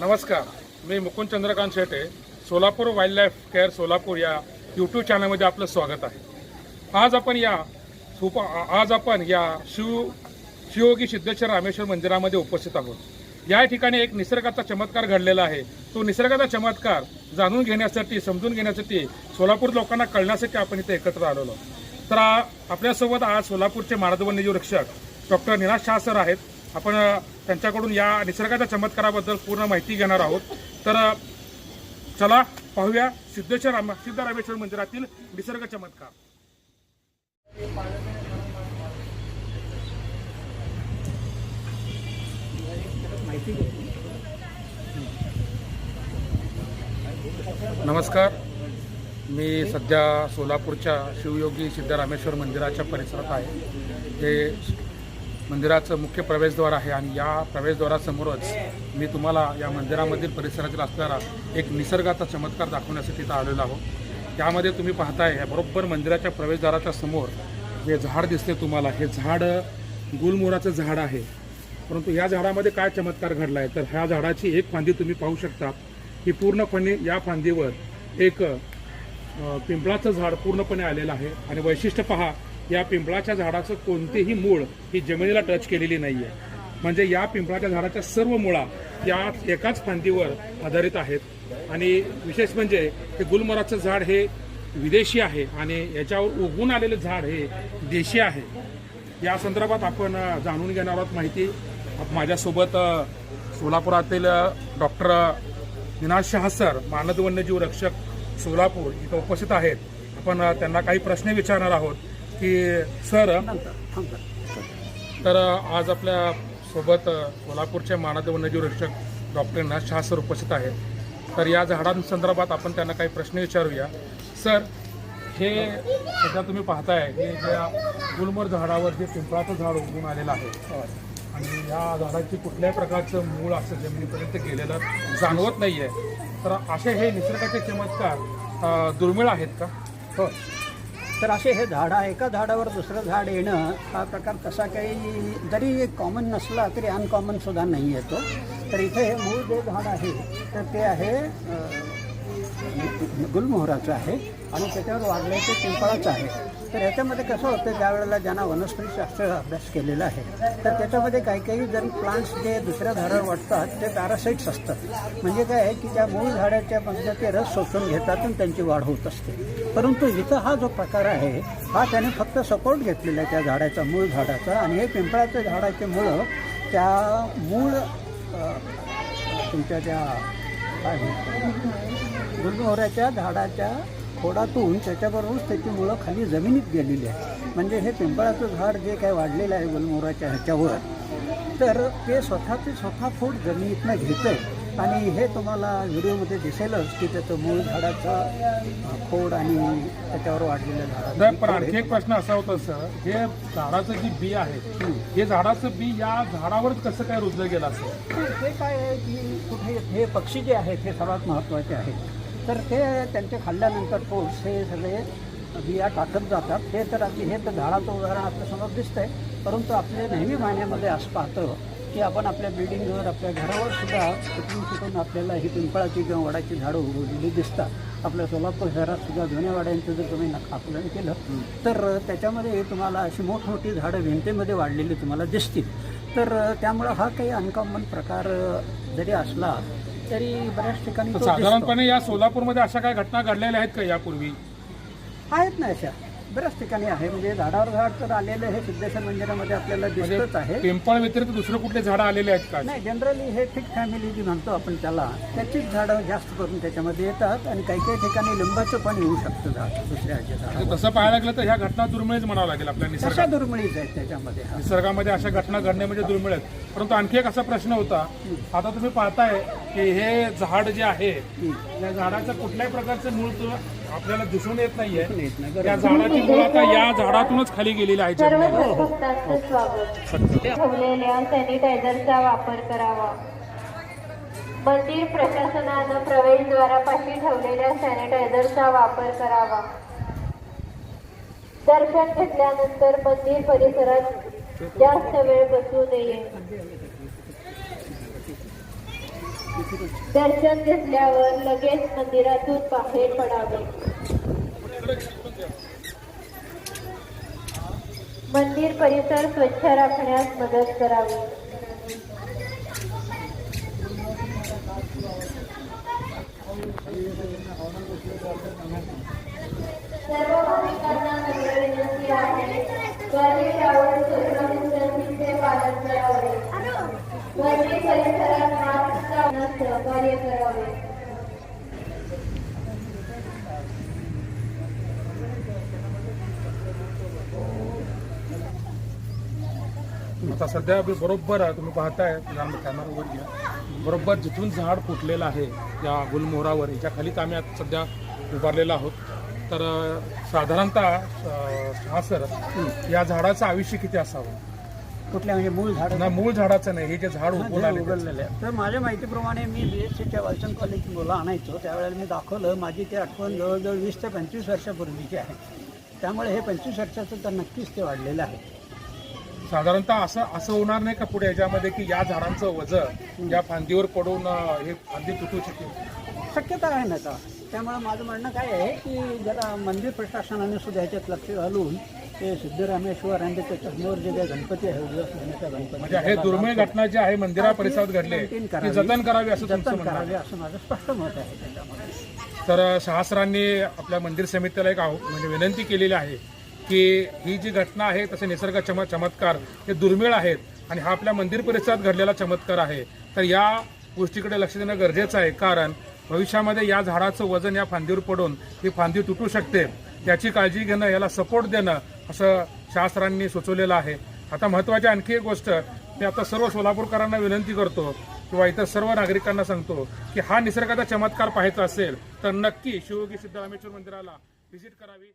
नमस्कार मी Mukund Chandrakant Shete Solapur wild life care Solapur या YouTube चॅनलमध्ये आपलं स्वागत आहे. आज आपण या सुप आज आपण या शिव शिवयोगी सिद्धेश्वर रामेश्वर मंदिरामध्ये उपस्थित आहोत. या ठिकाणी एक निसर्गाचा चमत्कार घडलेला आहे. तो निसर्गाचा चमत्कार जाणून घेण्यासाठी समजून घेण्यासाठी सोलापूर लोकांना कळण्यासाठी आपण इथे एकत्र आलेलो तर आपल्यासोबत आज सोलापूरचे मानद वन्यजीव रक्षक डॉक्टर निनाश शाह सर आहेत. आपण त्यांच्याकडून या निसर्गाच्या चमत्काराबद्दल पूर्ण माहिती घेणार आहोत. तर चला पाहूया सिद्धेश्वर राम सिद्धरामेश्वर मंदिरातील निसर्ग चमत्कार. नमस्कार. मी सध्या सोलापूरच्या शिवयोगी सिद्धरामेश्वर मंदिराच्या परिसरात आहे. हे मंदिराचं मुख्य प्रवेशद्वार आहे आणि या प्रवेशद्वारासमोरच मी तुम्हाला या मंदिरामधील परिसरातील असणारा एक निसर्गाचा चमत्कार दाखवण्यासाठी इथं आलेलो आहोत. त्यामध्ये तुम्ही पाहताय या बरोबर मंदिराच्या प्रवेशद्वाराच्या समोर जे झाड दिसते तुम्हाला हे झाड गुलमोराचं झाड आहे. परंतु या झाडामध्ये काय चमत्कार घडला आहे तर ह्या झाडाची एक फांदी तुम्ही पाहू शकता. की पूर्णपणे या फांदीवर एक पिंपळाचं झाड पूर्णपणे आलेलं आहे. आणि वैशिष्ट्य पहा या पिंपळाच्या झाडाचं कोणतेही मूळ ही जमिनीला टच केलेली नाही आहे म्हणजे या पिंपळाच्या झाडाच्या सर्व मुळा या एकाच फांदीवर आधारित आहेत. आणि विशेष म्हणजे हे गुलमराचं झाड हे विदेशी आहे आणि याच्यावर उगवून आलेलं झाड हे देशी आहे. या संदर्भात आपण जाणून घेणार आहोत माहिती. माझ्यासोबत सोलापुरातील डॉक्टर निनाश शहा सर मानद वन्यजीव रक्षक सोलापूर इथं उपस्थित आहेत. आपण त्यांना काही प्रश्न विचारणार आहोत. की सर तर आज आपल्यासोबत अ, सोलापूरचे मानद वन्यजीव रक्षक डॉक्टर सर उपस्थित आहेत. तर या झाडांसंदर्भात आपण त्यांना काही प्रश्न विचारूया. सर हे सध्या तुम्ही पाहताय हे ज्या गुलमर झाडावर जे पिंपळाचं झाड उगवून आलेलं आहे आणि या झाडाची कुठल्याही प्रकारचं मूळ असं जमिनीपर्यंत गेलेलं जाणवत नाही आहे तर असे हे निसर्गाचे चमत्कार दुर्मिळ आहेत का? हो तर असे हे झाड एका झाडावर दुसरं झाड येणं हा प्रकार तसा काही जरी कॉमन नसला तरी अनकॉमन सुद्धा नाही येतो. तर इथे हे मूळ जे झाड आहे तर ते आहे गुलमोहराचं आहे आणि त्याच्यावर वाढले ते पिंपळाचं आहे. तर याच्यामध्ये कसं होतं ज्या वेळेला ज्यांना वनस्पतीशास्त्र अभ्यास केलेला आहे तर त्याच्यामध्ये काही काही जर प्लांट्स जे दुसऱ्या झाडावर वाटतात ते पॅरासाईट्स असतात. म्हणजे काय आहे की त्या मूळ झाडाच्या मधनं ते रस शोषून घेतात आणि त्यांची वाढ होत असते. परंतु इथं हा जो प्रकार आहे हा त्याने फक्त सपोर्ट घेतलेला आहे त्या झाडाचा मूळ झाडाचा. आणि हे पिंपळाच्या झाडाचे मुळं त्या मूळ तुमच्या त्या काय गुलमोहराच्या झाडाच्या खोडातून त्याच्याबरोबर त्याची मुळं खाली जमिनीत गेलेली आहे. म्हणजे हे पिंपळाचं झाड जे काय वाढलेलं आहे गुलमोहराच्या ह्याच्यावर तर ते स्वतः ते स्वतः फूट जमिनीतनं घेतं आणि हे तुम्हाला व्हिडिओमध्ये दिसेलच की त्याचं मूळ झाडाचं खोड आणि त्याच्यावर वाढलेलं झाड पण आणखी एक प्रश्न असा होता सर. हे झाडाचं जे बी आहे हे झाडाचं बी या झाडावरच कसं काय रुजलं गेलं असं ते काय आहे की कुठे हे पक्षी जे आहेत हे सर्वात महत्त्वाचे आहेत. तर ते त्यांचे खाल्ल्यानंतर पोस हे सगळे बिया टाकत जातात. हे तर अगदी हे तर झाडाचं उदाहरण आपल्यासमोर दिसतंय. परंतु आपले नेहमी मान्यामध्ये असं पाहतं की आपण आपल्या बिल्डिंगवर आपल्या घरावर सुद्धा कुठून कुठून आपल्याला ही पिंपळाची किंवा वडाची झाडं उगवलेली दिसतात. आपल्या सोलापूर शहरात सुद्धा जुन्या वाड्यांचं जर तुम्ही आकलन केलं तर त्याच्यामध्ये तुम्हाला अशी मोठमोठी झाडं भिंतीमध्ये वाढलेली तुम्हाला दिसतील. तर त्यामुळं हा काही अनकॉमन प्रकार जरी असला तरी बऱ्याच ठिकाणी तो. साधारणपणे या सोलापूरमध्ये अशा काय घटना घडलेल्या आहेत का यापूर्वी? आहेत ना अशा. बऱ्याच ठिकाणी आहे. म्हणजे झाडावर झाड तर आलेलं हे सिद्धेश्वर मंदिरामध्ये आपल्याला दिसतच आहे. पिंपळ व्यतिरिक्त दुसरं कुठले झाडं आलेले आहेत का? नाही जनरली हे फिक फॅमिली जी म्हणतो आपण त्याला त्याचीच झाडं जास्त करून त्याच्यामध्ये येतात आणि काही काही ठिकाणी लिंबाचं पण येऊ शकतं झाड दुसऱ्या ह्याच्या म्हणजे तसं पाहायला लागलं तर ह्या घटना दुर्मिळच म्हणावं लागेल आपल्या तशा निसर्गात दुर्मिळीच आहेत त्याच्यामध्ये हा. निसर्गामध्ये अशा घटना घडणे म्हणजे दुर्मिळ आहेत परंतु आणखी एक असा प्रश्न होता. आता तुम्ही पाहताय की हे झाड जे आहे या झाडाचं कुठल्याही प्रकारचं मूळ आपल्याला दिसून येत नाहीये. त्या झाडाची मूळ आता या झाडातूनच खाली गेलेली आहे ठेवलेल्या सॅनिटायझरचा वापर करावा. मंदिर प्रशासनानं प्रवेशद्वारापाशी ठेवलेल्या सॅनिटायझरचा वापर करावा. दर्शन घेतल्यानंतर मंदिर परिसरात जास्त वेळ बसू नये. दर्शन घेतल्यावर लगेच मंदिरातून बाहेर पडावे. मंदिर परिसर स्वच्छ राखण्यास मदत करावी. सर्व भाविकांना नम्र विनंती आहे. गणेशावर सोशल डिस्टन्सिंगचे पालन करावे. मंदिर परिसरात सहकार्य करावे. आता सध्या मी बरोबर आहे, तुम्ही पाहताय कॅमेरावर घ्या. बरोबर जिथून झाड फुटलेलं आहे या गुलमोहरावर याच्या खालीच आम्ही आता सध्या उभारलेलो आहोत. तर साधारणतः हा सर या झाडाचं आयुष्य किती असावं? कुठल्या म्हणजे मूळ झाड ना मूळ झाडाचं नाही हे जे झाड उगवून आले. उघडलेलं आहे. तर माझ्या माहितीप्रमाणे मी बी एस सीच्या वालचंद कॉलेजची मुलं आणायचो. त्यावेळेला मी दाखवलं माझी ते आठवण जवळजवळ वीस ते पंचवीस वर्षापूर्वीची आहे. त्यामुळे हे पंचवीस वर्षाचं तर नक्कीच ते वाढलेलं आहे. साधारणतः असं असं होणार नाही का पुढे याच्यामध्ये की या झाडांचं वजन या फांदीवर पडून हे फांदी तुटू शकेल? शक्यता आहे ना का त्यामुळे माझं म्हणणं काय आहे की जरा मंदिर प्रशासनाने सुद्धा ह्याच्यात लक्ष घालून ते सिद्धरामेश्वर आणि त्याच्यासमोर जे काही गणपती आहे सीमेचा गणपती. म्हणजे हे दुर्मिळ घटना जी आहे मंदिरा परिसरात घडली ती करावी. जतन करावी असं तुमचं जतन म्हणणं आहे. करावे असं माझं स्पष्ट मत आहे त्याच्यामध्ये. तर शास्त्रांनी आपल्या मंदिर समितीला एक म्हणजे विनंती केलेली आहे की ही जी घटना आहे तसे निसर्ग चम चमत्कार हे दुर्मिळ आहेत आणि हा आपल्या मंदिर परिसरात घडलेला चमत्कार आहे. तर या गोष्टीकडे लक्ष देणं गरजेचं आहे कारण भविष्यामध्ये या झाडाचं वजन या फांदीवर पडून ही फांदी तुटू शकते. याची काळजी घेणं याला सपोर्ट देणं असं शास्त्रांनी सुचवलेलं आहे. आता महत्त्वाची आणखी एक गोष्ट मी आता सर्व सोलापूरकरांना विनंती करतो किंवा इतर सर्व नागरिकांना सांगतो की हा निसर्गाचा चमत्कार पाहायचा असेल तर नक्की शिवयोगी सिद्धरामेश्वर मंदिराला व्हिजिट करावी.